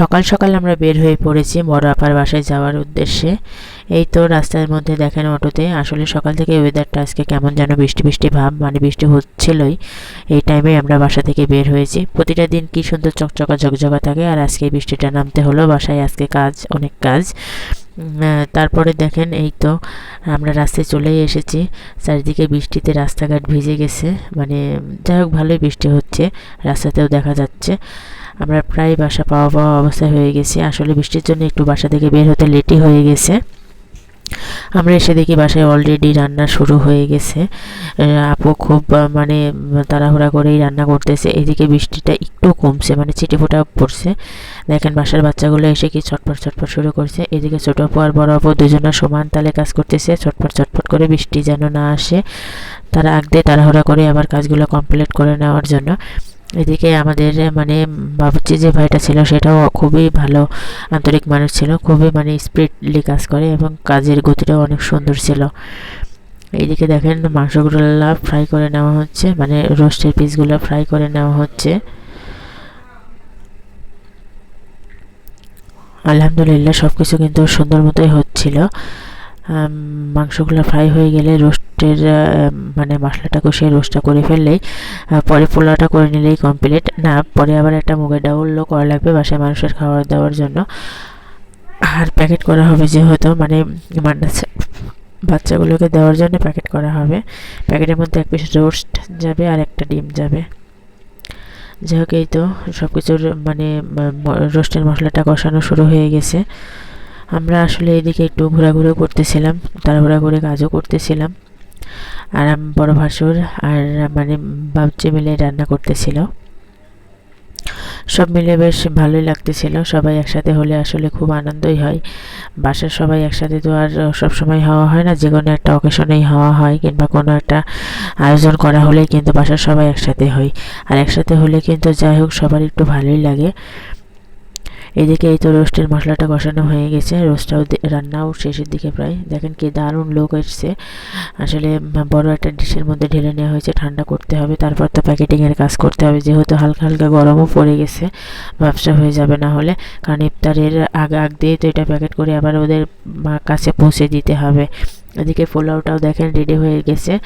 সকাল সকাল আমরা বের হয়ে পড়েছি বড় আপার বাসায় যাওয়ার উদ্দেশ্যে। এই তো রাস্তার মধ্যে দেখেন অটোতে। আসলে সকাল থেকে ওয়েদারটা আজকে কেমন যেন বৃষ্টি বৃষ্টি ভাব মানে বৃষ্টি হচ্ছিলই। এই টাইমে আমরা বাসা থেকে বের হয়েছি। প্রতিটা দিন কি সুন্দর চকচকা ঝকঝকা থাকে আর আজকে বৃষ্টিটা নামতে হলো। বাসায় আজকে কাজ, অনেক কাজ। তারপরে দেখেন এই তো আমরা রাস্তায় চলেই এসেছি। চারিদিকে বৃষ্টিতে রাস্তাঘাট ভিজে গেছে। মানে যাই হোক ভালোই বৃষ্টি হচ্ছে। রাস্তাতেও দেখা যাচ্ছে। আমরা প্রায় বাসা পাওয়া পাওয়া অবস্থায় হয়ে গেছি। আসলে বৃষ্টির জন্য একটু বাসা থেকে বের হতে লেটই হয়ে গেছে। আমরা এসে দেখি বাসায় অলরেডি রান্না শুরু হয়ে গেছে। আপু খুব মানে তাড়াহুড়া করেই রান্না করতেছে। এদিকে বৃষ্টিটা একটু কমছে মানে ছিটে ফোটা পড়ছে। দেখেন বাসার বাচ্চাগুলো এসে কি ছটপট ছটপট শুরু করছে। এদিকে ছোটো আপু আর বড় আপু দুজনের সমান তালে কাজ করতেছে। ছটপট ছটপট করে বৃষ্টি যেন না আসে, তারা আগ দিয়ে তাড়াহুড়া করে আবার কাজগুলো কমপ্লিট করে নেওয়ার জন্য। এদিকে আমাদের মানে বাবুর্চি যে ভাইটা ছিল, সেটাও খুবই ভালো আন্তরিক মানুষ ছিল, খুবই মানে স্পিডলি কাজ করে এবং কাজের গতিটাও অনেক সুন্দর ছিল। এইদিকে দেখেন, মাংসগুলো ফ্রাই করে নেওয়া হচ্ছে মানে রোস্টের পিসগুলো ফ্রাই করে নেওয়া হচ্ছে। আলহামদুলিল্লাহ সব কিছু কিন্তু সুন্দর মতোই হচ্ছিল। মাংসগুলো ফ্রাই হয়ে গেলে রোস্টের মানে মশলাটা কষিয়ে রোস্টটা করে ফেললেই পরে পোলাওটা করে নিলেই কমপ্লিট না, পরে আবার একটা মুগের ডাউলও করা লাগবে বাসায় মানুষের খাবার দেওয়ার জন্য। আর প্যাকেট করা হবে যেহেতু মানে বাচ্চাগুলোকে দেওয়ার জন্য প্যাকেট করা হবে। প্যাকেটের মধ্যে এক পিস রোস্ট যাবে আর একটা ডিম যাবে। যাই হোক, এই তো সব কিছুর মানে রোস্টের মশলাটা কষানো শুরু হয়ে গেছে। আমরা আসলে এদিকে একটু ঘোরাঘুরি করতেছিলাম, তাড়াহুড়া করে কাজও করতেছিলাম। আর বড় ভাসুর আর মানে বাবচি মিলে রান্না করতেছিল। সব মিলে বেশ ভালোই লাগতেছিল, সবাই একসাথে হলে আসলে খুব আনন্দই হয়। বাসার সবাই একসাথে তো আর সব সময় হওয়া হয় না, যে কোনো একটা অকেশনেই হওয়া হয় কিংবা কোনো একটা আয়োজন করা হলেই কিন্তু বাসার সবাই একসাথে হয়। আর একসাথে হলে কিন্তু যাই হোক সবার একটু ভালোই লাগে। এদিকে এই তো রোস্টের মশলাটা কষানো হয়ে গেছে, রোস্টটাও রান্নাও শেষের দিকে প্রায়। দেখেন কি দারুণ লোক এসছে। আসলে বড় একটা ডিশের মধ্যে ঢেলে নেওয়া হয়েছে, ঠান্ডা করতে হবে, তারপর তো প্যাকেটিংয়ের কাজ করতে হবে। যেহেতু হালকা হালকা গরমও পড়ে গেছে, ব্যবসা হয়ে যাবে না হলে। কারণ ইফতারের আগ আগ দিয়ে তো এটা প্যাকেট করে আবার ওদের কাছে পৌঁছে দিতে হবে। এদিকে পোলাওটাও দেখেন রেডি হয়ে গেছে।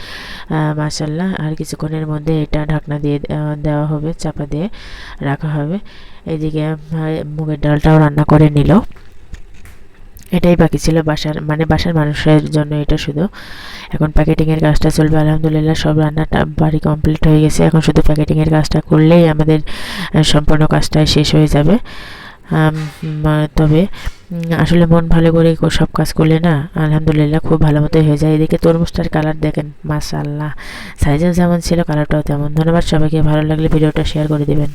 মাসাল্লাহ আর কিছুক্ষণের মধ্যে এটা ঢাকনা দিয়ে দেওয়া- হবে, চাপা দিয়ে রাখা হবে। এদিকে মুগের ডালটাও রান্না করে নিল। এটাই বাকি ছিল বাসার মানে বাসার মানুষের জন্য এটা শুধু। এখন প্যাকেটিংয়ের কাজটা চলবে, আলহামদুলিল্লাহ সব রান্নাটা বাড়ি কমপ্লিট হয়ে গেছে। এখন শুধু প্যাকেটিংয়ের কাজটা করলেই আমাদের সম্পূর্ণ কাজটা শেষ হয়ে যাবে। তবে আসলে মন ভালো করে সব কাজ করলে না, আলহামদুলিল্লাহ খুব ভালো মতোই হয়ে যায়। এদিকে তরমুজটার কালার দেখেন, মাশাআল্লাহ। সাইজেও যেমন ছিল কালারটাও তেমন। ধন্যবাদ সবাইকে, ভালো লাগলে ভিডিওটা শেয়ার করে দিবেন।